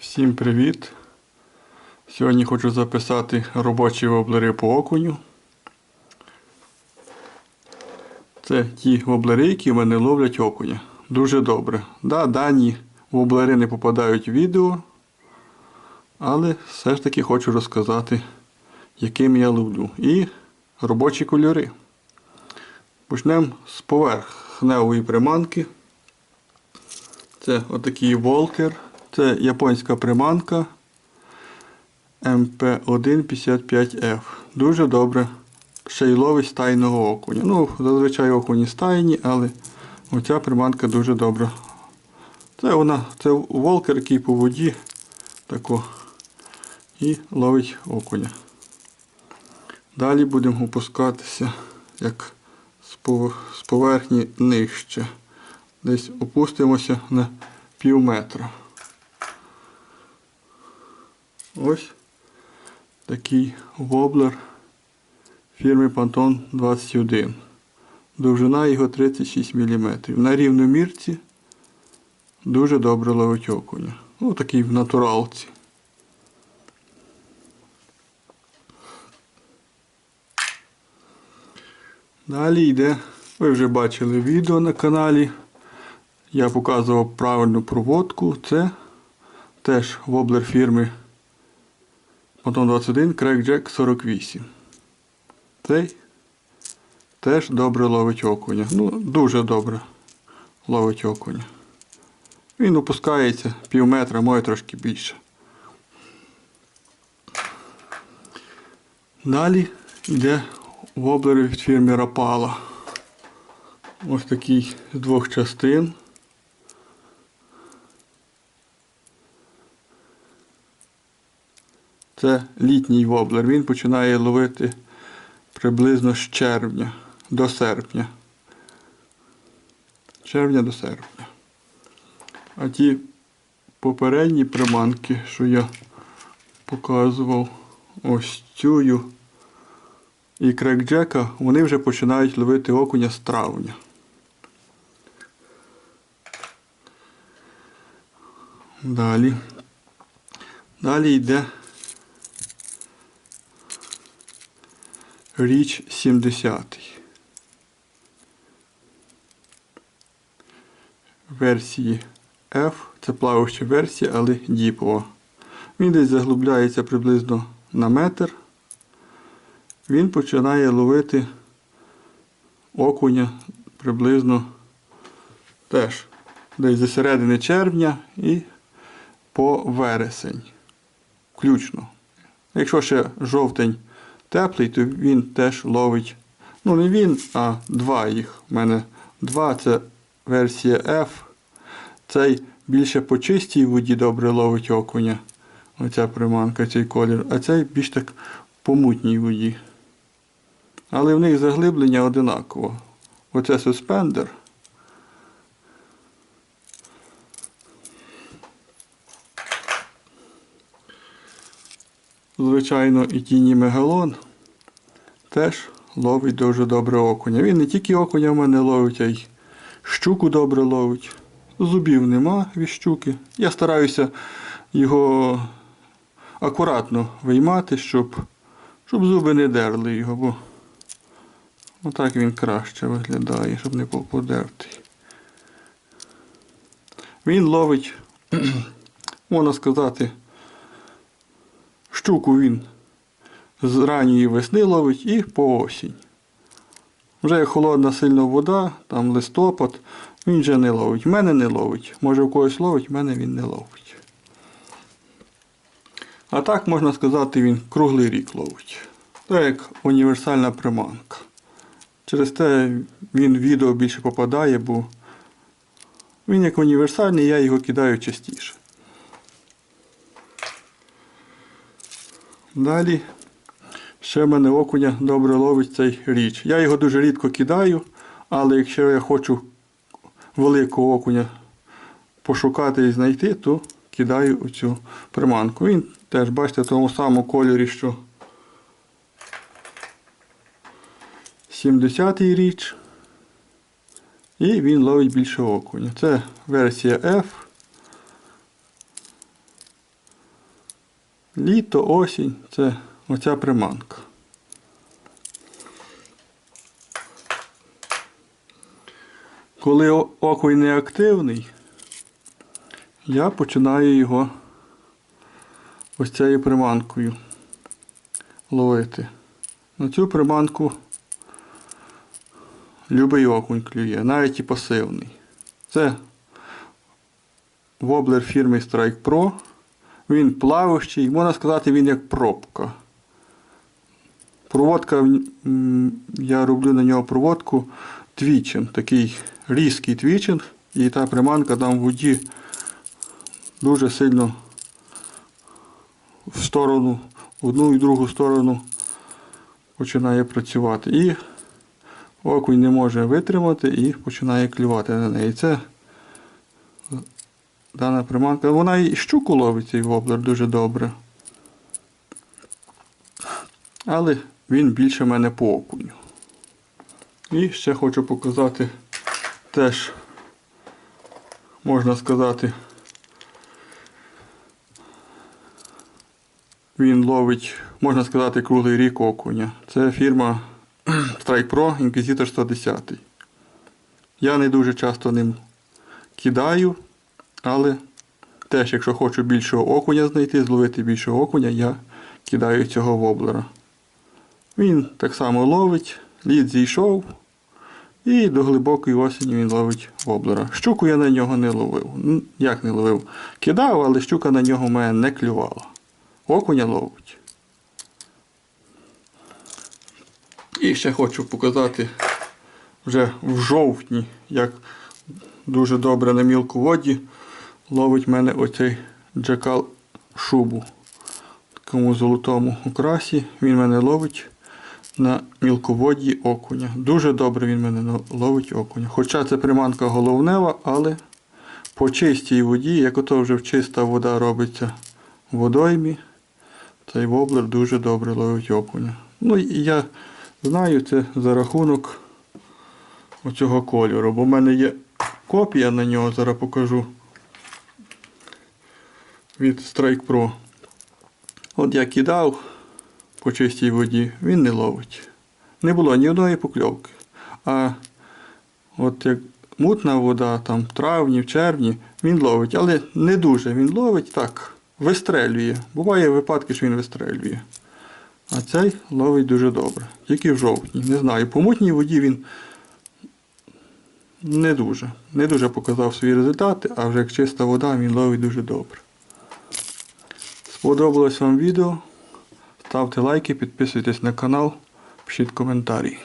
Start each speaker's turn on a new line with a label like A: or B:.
A: Всім привіт! Сьогодні хочу записати робочі воблери по окуню. Це ті воблери, які мене ловлять окуня. Дуже добре. Да, дані воблери не попадають в відео, але все ж таки хочу розказати, яким я ловлю. І робочі кольори. Почнемо з поверхневої приманки. Це отакий волкер. Це японська приманка MP155F. Дуже добре. Ще й ловить стайного окуня. Ну, зазвичай окуні стайні, але оця приманка дуже добра. Це вона, це волкер, який по воді тако, і ловить окуня. Далі будемо опускатися як з поверхні нижче. Десь опустимося на пів метра. Ось такий воблер фірми Pantone 21. Довжина його 36 мм. На рівномірці дуже добре ловить окуня. Ну, такий в натуралці. Далі йде, ви вже бачили відео на каналі. Я показував правильну проводку. Це теж воблер фірми Phantom 21 Crackjack 48. Цей теж добре ловить окуня. Ну, дуже добре ловить окуня. Він опускається пів метра, може трошки більше. Далі йде воблер від фірми Rapala. Ось такий з двох частин. Це літній воблер. Він починає ловити приблизно з червня до серпня. Червня до серпня. А ті попередні приманки, що я показував ось цю і крекджека, вони вже починають ловити окуня з травня. Далі. Далі йде річ 70. Версії F. Це плаваюча версія, але діпова. Він десь заглубляється приблизно на метр. Він починає ловити окуня приблизно теж десь зі середини червня і по вересень. Включно. Якщо ще жовтень теплий, то він теж ловить. Ну, не він, а два їх. У мене два це версія F. Цей більше по чистій воді добре ловить окуня. Оця приманка, цей колір, а цей більш так по мутній воді. Але в них заглиблення одинаково. Оце суспендер. Звичайно, і тіні мегалон теж ловить дуже добре окуня. Він не тільки окуня в мене ловить, а й щуку добре ловить. Зубів нема від щуки. Я стараюся його акуратно виймати, щоб, щоб зуби не дерли його, бо отак він краще виглядає, щоб не подертий. Він ловить, можна сказати, щуку він з ранньої весни ловить і по осінь. Вже як холодна сильна вода, там листопад, він вже не ловить. Мене не ловить. Може в когось ловить, мене він не ловить. А так можна сказати, він круглий рік ловить. Це як універсальна приманка. Через те він в відео більше попадає, бо він як універсальний, я його кидаю частіше. Далі ще в мене окуня добре ловить цей річ. Я його дуже рідко кидаю, але якщо я хочу великого окуня пошукати і знайти, то кидаю оцю приманку. Він теж, бачите, в тому самому кольорі, що 70-й річ. І він ловить більше окуня. Це версія F. Літо, осінь це оця приманка. Коли окунь не активний, я починаю його ось цією приманкою ловити. На цю приманку любий окунь клює, навіть і пасивний. Це воблер фірми Strike Pro. Він плаваючий, можна сказати, він як пробка. Проводка, я роблю на нього проводку твічинг, такий різкий твічинг, і та приманка там в воді дуже сильно в сторону, в одну і другу сторону починає працювати. І окунь не може витримати і починає клювати на неї. Це дана приманка. Вона і щуку ловить цей воблер дуже добре. Але він більше мене по окуню. І ще хочу показати теж, можна сказати, він ловить, можна сказати, круглий рік окуня. Це фірма Strike Pro Inquisitor 110. Я не дуже часто ним кидаю, але теж, якщо хочу більшого окуня знайти, зловити більшого окуня, я кидаю цього воблера. Він так само ловить, лід зійшов, і до глибокої осені він ловить воблера. Щуку я на нього не ловив. Як не ловив? Кидав, але щука на нього в мене не клювала. Окуня ловить. І ще хочу показати вже в жовтні, як дуже добре на мілководді ловить мене оцей джакал шубу. В такому золотому окрасі він мене ловить на мілководді окуня. Дуже добре він мене ловить окуня. Хоча це приманка головнева, але по чистій воді, як ото вже чиста вода робиться в водоймі, цей воблер дуже добре ловить окуня. Ну і я знаю це за рахунок оцього кольору, бо в мене є копія на нього, зараз покажу від Strike Pro. От я кидав по чистій воді, він не ловить. Не було ні одної покльовки. А от як мутна вода, там в травні, в червні, він ловить, але не дуже він ловить так, вистрелює. Буває випадки, що він вистрелює. А цей ловить дуже добре. Тільки в жовтні. Не знаю. По мутній воді він не дуже. Не дуже показав свої результати, а вже як чиста вода, він ловить дуже добре. Подобалось вам відео. Ставте лайки, підписуйтесь на канал, пишіть коментарі.